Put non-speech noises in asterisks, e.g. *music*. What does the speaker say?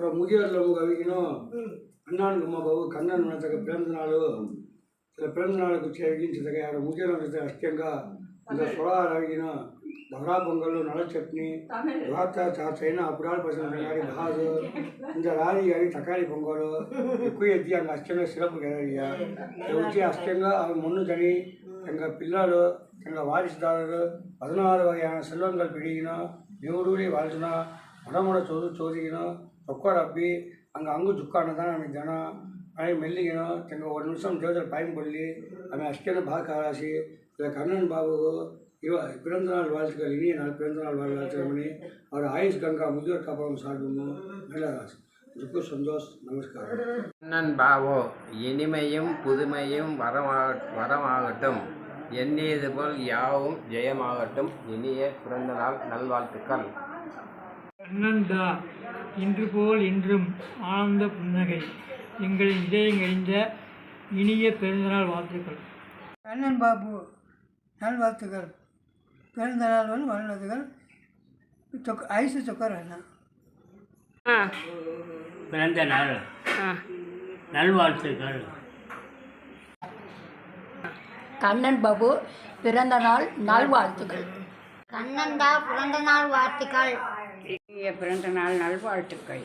அப்புறம் முதியோர் நம்ம கவிக்கணும் அண்ணானுக்கு அம்மா బాబు కన్నన్ మనకు పిరందనాలు சில பிறந்த நாளுக்கு சேவிக்கின்னு யார் முதியோர் வந்து அஷ்டங்கா இந்த சுறா அழகின பகரா பொங்கல் நல சட்னி யுவாத்தா சாச்சைனா அப்படியால் பசங்க பாது *laughs* இந்த ராணி அடி தக்காளி பொங்கல் ఎక్కువ ఎత్తి అంగ అష్టంగా సిరపు కదయ్యా వచ్చి అష్టంగా అవి మున్ను తని எங்கள் పిల్లలు எங்கள் வாரிசுதாரர் பதினாறு வகையான செல்வங்கள் பிடிக்கணும் దేవుడి வாழ்த்துனா மடமுட சோது சோதிக்கணும் தொக்கோ ரப்பி அங்கே அங்கு ದುಃಖಾನ தான் ನಮಗೆ ಜನ ಮನೆ ಮೆಲ್ಲಿಗೆನೋ ತೆಂಗ ಒಂದು ನಿಮಿಷ ದೇವರ ಪಾಯಂ ಕೊಡಲಿ ಆಮೇಲೆ ಅಷ್ಟೇನು ಭಾಗ ಕಾರಾಸಿ இல்லை கண்ணன் பாபுக்கு இவ பிறந்த நாள் வாழ்த்துக்கள் இனிய நாள் பிறந்த நாள் வாழ்த்துக்கள் பண்ணி அவர் ஆயுஷ் கங்கா முதியோர் காப்பகம் சாப்பிடணும் நல்லதாஸ் இதுக்கு சந்தோஷ் நமஸ்காரம் கண்ணன் பாவோ இனிமையும் புதுமையும் வரமாக வரமாகட்டும் எண்ணியது போல் யாவும் ஜெயமாகட்டும் இனிய பிறந்த நாள் நல்வாழ்த்துக்கள் கண்ணன்தா இன்று போல் இன்றும் ஆனந்த புன்னகை. எங்களின் இதயங்கறிந்த இனிய பிறந்தநாள் வாழ்த்துக்கள். கண்ணன் பாபு நல்வாழ்த்துக்கள். பிறந்த நாள் வந்து வாழ்த்துக்கள் சொக்க ஐசு சொக்கர் அண்ணா. பிறந்த நாள் நல்வாழ்த்துக்கள். கண்ணன் பாபு பிறந்த நாள் நல்வாழ்த்துக்கள். கண்ணன்தா பிறந்த நாள் வாழ்த்துக்கள். இனிய பிறந்த நாள் நல்வாழ்த்துக்கள்.